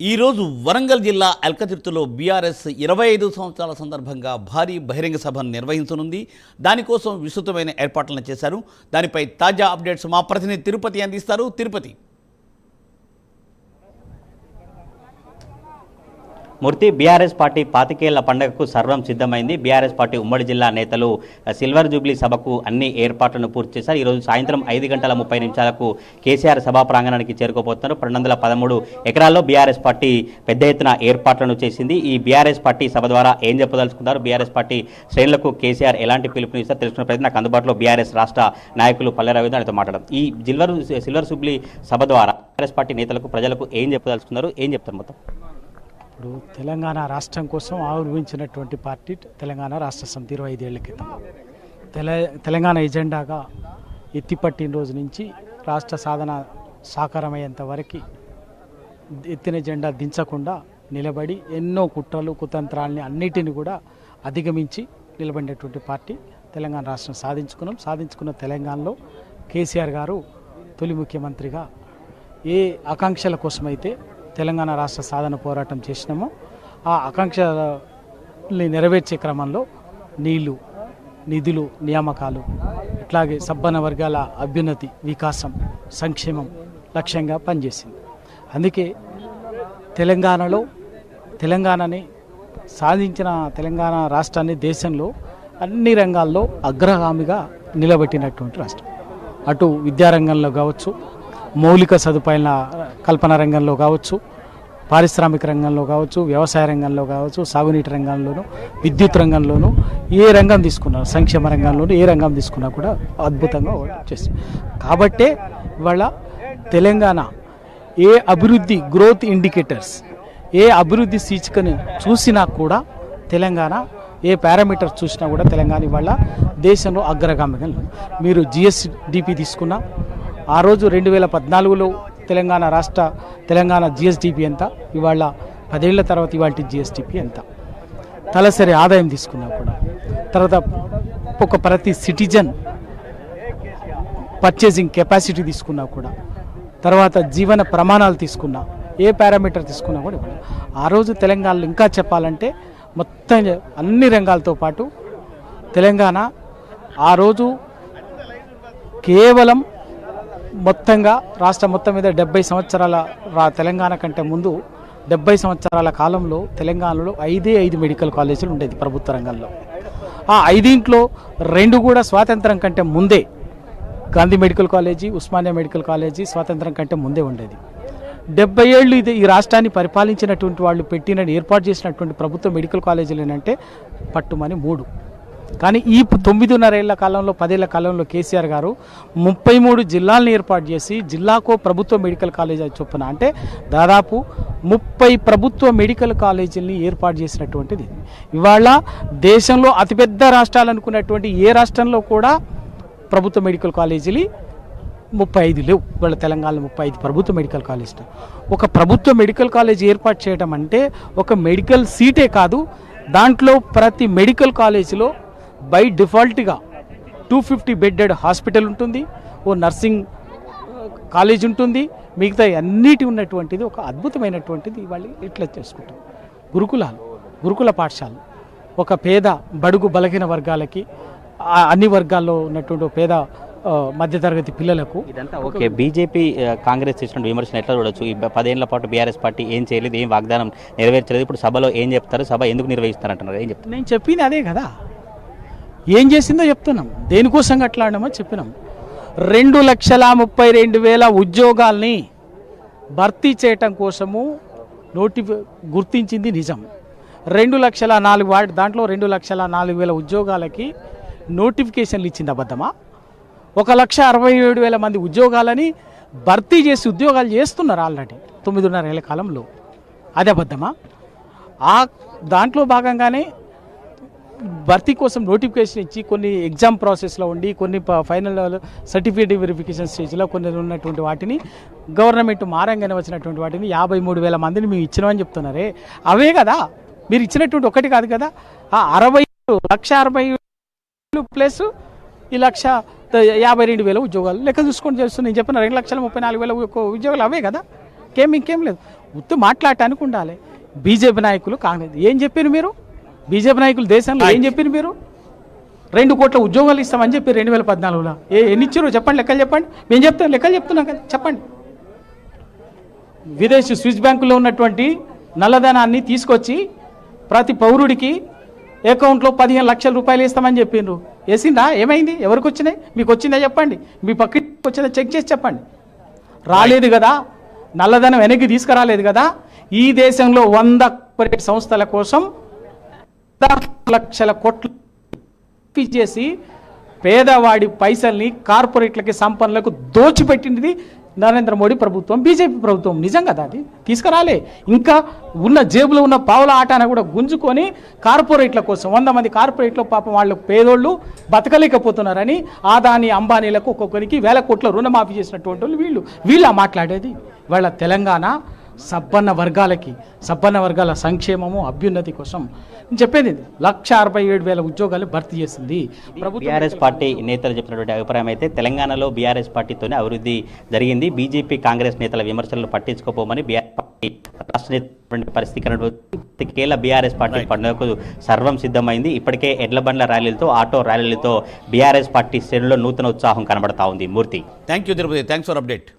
ఈరోజు వరంగల్ జిల్లా ఎల్కతిర్తులో బీఆర్ఎస్ ఇరవై ఐదు సంవత్సరాల సందర్భంగా భారీ బహిరంగ సభను నిర్వహించనుంది. దానికోసం విస్తృతమైన ఏర్పాట్లను చేశారు. దానిపై తాజా అప్డేట్స్ మా ప్రతినిధి తిరుపతి అందిస్తారు. తిరుపతి. మూర్తి బీఆర్ఎస్ పార్టీ పాతికేళ్ళ పండుగకు సర్వం సిద్ధమైంది. బీఆర్ఎస్ పార్టీ ఉమ్మడి జిల్లా నేతలు సిల్వర్ జూబ్లీ సభకు అన్ని ఏర్పాట్లను పూర్తి చేశారు. ఈరోజు సాయంత్రం ఐదు గంటల ముప్పై నిమిషాలకు కేసీఆర్ సభా ప్రాంగణానికి చేరుకోబోతున్నారు. రెండు వందల పదమూడు ఎకరాల్లో బీఆర్ఎస్ పార్టీ పెద్ద ఎత్తున ఏర్పాట్లను చేసింది. ఈ బీఆర్ఎస్ పార్టీ సభ ద్వారా ఏం చెప్పదలుచుకున్నారు? బీఆర్ఎస్ పార్టీ శ్రేణులకు కేసీఆర్ ఎలాంటి పిలుపునిస్తారు తెలుసుకున్న ప్రతి నాకు అందుబాటులో బీఆర్ఎస్ రాష్ట్ర నాయకులు పల్లె రవీంద్ర ఆయనతో మాట్లాడడం ఈ జిల్వర్ సిల్వర్ జూబ్లీ సభ ద్వారా బీఆర్ఎస్ పార్టీ నేతలకు ప్రజలకు ఏం చెప్పదలుచుకున్నారు? ఏం చెప్తారు మొత్తం? ఇప్పుడు తెలంగాణ రాష్ట్రం కోసం ఆవిర్భవించినటువంటి పార్టీ తెలంగాణ రాష్ట్ర సమితి ఇరవై ఐదేళ్ళ క్రితం. తెల తెలంగాణ ఎజెండాగా ఎత్తిపట్టిన రోజు నుంచి రాష్ట్ర సాధన సాకారమయ్యేంత వరకు ఎత్తిన జెండా దించకుండా నిలబడి ఎన్నో కుట్రలు కుతంత్రాలని అన్నిటిని కూడా అధిగమించి నిలబడినటువంటి పార్టీ తెలంగాణ రాష్ట్రం సాధించుకున్నాం. సాధించుకున్న తెలంగాణలో కేసీఆర్ గారు తొలి ముఖ్యమంత్రిగా ఏ ఆకాంక్షల కోసమైతే తెలంగాణ రాష్ట్ర సాధన పోరాటం చేసినామో. ఆ ఆకాంక్షల్ని నెరవేర్చే క్రమంలో నీళ్ళు నిధులు నియామకాలు ఇట్లాగే సబ్బన వర్గాల అభ్యున్నతి వికాసం సంక్షేమం లక్ష్యంగా పనిచేసింది. అందుకే తెలంగాణలో తెలంగాణని సాధించిన తెలంగాణ రాష్ట్రాన్ని దేశంలో అన్ని రంగాల్లో అగ్రగామిగా నిలబెట్టినటువంటి రాష్ట్రం. అటు విద్యారంగంలో కావచ్చు మౌలిక సదుపాయాల కల్పన రంగంలో కావచ్చు పారిశ్రామిక రంగంలో కావచ్చు వ్యవసాయ రంగంలో కావచ్చు సాగునీటి రంగంలోనూ విద్యుత్ రంగంలోనూ ఏ రంగం తీసుకున్నా సంక్షేమ రంగంలోనూ ఏ రంగం తీసుకున్నా కూడా అద్భుతంగా చేస్తుంది. కాబట్టే ఇవాళ తెలంగాణ ఏ అభివృద్ధి గ్రోత్ ఇండికేటర్స్ ఏ అభివృద్ధి సూచికను చూసినా కూడా తెలంగాణ ఏ పారామీటర్ చూసినా కూడా తెలంగాణ ఇవాళ దేశంలో అగ్రగామిగా మీరు జిఎస్డిపి తీసుకున్నా ఆ రోజు రెండు వేల పద్నాలుగులో తెలంగాణ రాష్ట్ర తెలంగాణ జిఎస్డిపి ఎంత? ఇవాళ పదేళ్ళ తర్వాత ఇవాళ జిఎస్డిపి ఎంత? తలసరి ఆదాయం తీసుకున్నా కూడా. తర్వాత ఒక ప్రతి సిటిజన్ పర్చేసింగ్ కెపాసిటీ తీసుకున్నా కూడా. తర్వాత జీవన ప్రమాణాలు తీసుకున్నా ఏ పారామీటర్ తీసుకున్నా కూడా ఇవ్వాలి ఆ రోజు తెలంగాణలో ఇంకా చెప్పాలంటే మొత్తం అన్ని రంగాలతో పాటు తెలంగాణ ఆ రోజు కేవలం మొత్తంగా రాష్ట్రం మొత్తం మీద డెబ్బై సంవత్సరాల రా తెలంగాణ కంటే ముందు డెబ్బై సంవత్సరాల కాలంలో తెలంగాణలో ఐదే ఐదు మెడికల్ కాలేజీలు ఉండేది ప్రభుత్వ రంగంలో. ఆ ఐదింట్లో రెండు కూడా స్వాతంత్రం కంటే ముందే Gandhi medical college Osmania medical college స్వాతంత్రం కంటే ముందే ఉండేది. డెబ్బై ఏళ్ళు ఇది ఈ రాష్ట్రాన్ని పరిపాలించినటువంటి వాళ్ళు పెట్టిన ఏర్పాటు చేసినటువంటి ప్రభుత్వ మెడికల్ కాలేజీలు ఏంటంటే పట్టుమని మూడు. కానీ ఈ తొమ్మిదిన్నరేళ్ళ కాలంలో పదేళ్ళ కాలంలో కేసీఆర్ గారు ముప్పై మూడు జిల్లాలను ఏర్పాటు చేసి జిల్లాకో ప్రభుత్వ మెడికల్ కాలేజ్ చొప్పున అంటే దాదాపు ముప్పై ప్రభుత్వ మెడికల్ కాలేజీలని ఏర్పాటు చేసినటువంటిది. ఇవాళ దేశంలో అతిపెద్ద రాష్ట్రాలు అనుకున్నటువంటి ఏ రాష్ట్రంలో కూడా ప్రభుత్వ మెడికల్ కాలేజీలు ముప్పై ఐదు లేవు. ఇవాళ తెలంగాణలో ముప్పై ఐదు ప్రభుత్వ మెడికల్ కాలేజ్ ఒక ప్రభుత్వ మెడికల్ కాలేజ్ ఏర్పాటు చేయడం అంటే ఒక మెడికల్ సీటే కాదు. దాంట్లో ప్రతి మెడికల్ కాలేజీలో బై డిఫాల్ట్గా టూ ఫిఫ్టీ బెడ్డెడ్ హాస్పిటల్ ఉంటుంది ఓ నర్సింగ్ కాలేజ్ ఉంటుంది మిగతా అన్నిటి ఉన్నటువంటిది ఒక అద్భుతమైనటువంటిది ఇవాళ ఇట్లా చేసుకుంటాం. గురుకులాలు గురుకుల పాఠశాలలు ఒక పేద బడుగు బలహీన వర్గాలకి అన్ని వర్గాల్లో ఉన్నటువంటి పేద మధ్యతరగతి పిల్లలకు ఇదంతా ఓకే. బీజేపీ కాంగ్రెస్ చేసిన విమర్శన ఎట్లా చూడొచ్చు? ఈ పదేళ్ళ పాటు బీఆర్ఎస్ పార్టీ ఏం చేయలేదు ఏం వాగ్దానం నెరవేర్చలేదు ఇప్పుడు సభలో ఏం చెప్తారు సభ ఎందుకు నిర్వహిస్తారంటున్నారు? ఏం చెప్తారు? నేను చెప్పింది అదే కదా. ఏం చేసిందో చెప్తున్నాం. దేనికోసం అట్లాడమో చెప్పినాం. రెండు లక్షల ముప్పై రెండు వేల ఉద్యోగాల్ని భర్తీ చేయటం కోసము నోటిఫి గుర్తించింది నిజం. రెండు లక్షల నాలుగు వాటి దాంట్లో రెండు లక్షల నాలుగు వేల ఉద్యోగాలకి నోటిఫికేషన్లు ఇచ్చింది అబద్ధమా? ఒక లక్ష అరవై ఏడు వేల మంది ఉద్యోగాలని భర్తీ చేసి ఉద్యోగాలు చేస్తున్నారు ఆల్రెడీ తొమ్మిదిన్నర ఏళ్ళ కాలంలో. అది అబద్ధమా? ఆ దాంట్లో భాగంగానే భర్తీ కోసం నోటిఫికేషన్ ఇచ్చి కొన్ని ఎగ్జామ్ ప్రాసెస్లో ఉండి కొన్ని ఫైనల్ సర్టిఫికేట్ వెరిఫికేషన్ స్టేజ్లో కొన్ని ఉన్నటువంటి వాటిని గవర్నమెంట్ మారంగానే వచ్చినటువంటి వాటిని యాభై మూడు వేల మందిని మేము ఇచ్చినామని చెప్తున్నారే. అవే కదా? మీరు ఇచ్చినటువంటి ఒకటి కాదు కదా? ఆ అరవై లక్ష అరవై ప్లస్ ఈ లక్ష యాభై రెండు వేల ఉద్యోగాలు లెక్క చూసుకొని చేస్తుంది నేను చెప్పిన రెండు లక్షల ముప్పై నాలుగు వేల ఉద్యోగాలు అవే కదా? ఇంకేం ఇంకేం లేదు. ఉత్తు మాట్లాడటానికి ఉండాలి. బీజేపీ నాయకులు కాంగ్రెస్ ఏం చెప్పారు మీరు? బీజేపీ నాయకులు దేశంలో ఏం చెప్పారు మీరు? రెండు కోట్ల ఉద్యోగాలు ఇస్తామని చెప్పి రెండు వేల పద్నాలుగులో. ఏ ఎన్ని ఇచ్చారో చెప్పండి లెక్కలు చెప్పండి. మేము చెప్తాం లెక్కలు చెప్తున్నాం కదా చెప్పండి. విదేశీ స్విస్ బ్యాంకులో ఉన్నటువంటి నల్లధనాన్ని తీసుకొచ్చి ప్రతి పౌరుడికి అకౌంట్లో పదిహేను లక్షల రూపాయలు ఇస్తామని చెప్పిండ్రు వేసిందా? ఏమైంది? ఎవరికి వచ్చినాయి? మీకు వచ్చిందా చెప్పండి. మీ పక్కకి వచ్చిందా చెక్ చేసి చెప్పండి. రాలేదు కదా. నల్లధనం వెనక్కి తీసుకురాలేదు కదా. ఈ దేశంలో వంద కార్పొరేట్ సంస్థల కోసం లక్షల కోట్లు చేసి పేదవాడి పైసల్ని కార్పొరేట్లకి సంపన్నులకు దోచిపెట్టింది నరేంద్ర మోడీ ప్రభుత్వం బీజేపీ ప్రభుత్వం. నిజం కదా అది? తీసుకురాలే. ఇంకా ఉన్న జేబులో ఉన్న పావుల ఆటాన కూడా గుంజుకొని కార్పొరేట్ల కోసం వంద మంది కార్పొరేట్లో పాపం వాళ్ళు పేదోళ్ళు బతకలేకపోతున్నారని ఆదాని అంబానీలకు ఒక్కొక్కరికి వేల కోట్ల రుణమాఫీ చేసినటువంటి వాళ్ళు వీళ్ళు. వీళ్ళ మాట్లాడేది? వాళ్ళ తెలంగాణ సబ్బన్న వర్గాలకి సబ్బన్న వర్గాల సంక్షేమము అభ్యున్నతి కోసం నేను చెప్పేది. లక్ష అరవై ఏడు వేల ఉద్యోగాలు భర్తీ చేసింది. బీఆర్ఎస్ పార్టీ నేతలు చెప్పినటువంటి అభిప్రాయం అయితే తెలంగాణలో బీఆర్ఎస్ పార్టీతోనే అభివృద్ధి జరిగింది. బీజేపీ కాంగ్రెస్ నేతల విమర్శలను పట్టించుకోపోమని బీఆర్ఎస్ పార్టీ రాష్ట్ర నేత పరిస్థితి కనుక బీఆర్ఎస్ పార్టీ పండుగకు సర్వం సిద్ధమైంది. ఇప్పటికే ఎడ్ల బండ్ల ర్యాలీలతో ఆటో ర్యాలీలతో బీఆర్ఎస్ పార్టీ శ్రేణుల్లో నూతన ఉత్సాహం కనబడతా ఉంది. Murthy. Thank you Tirupati thanks for update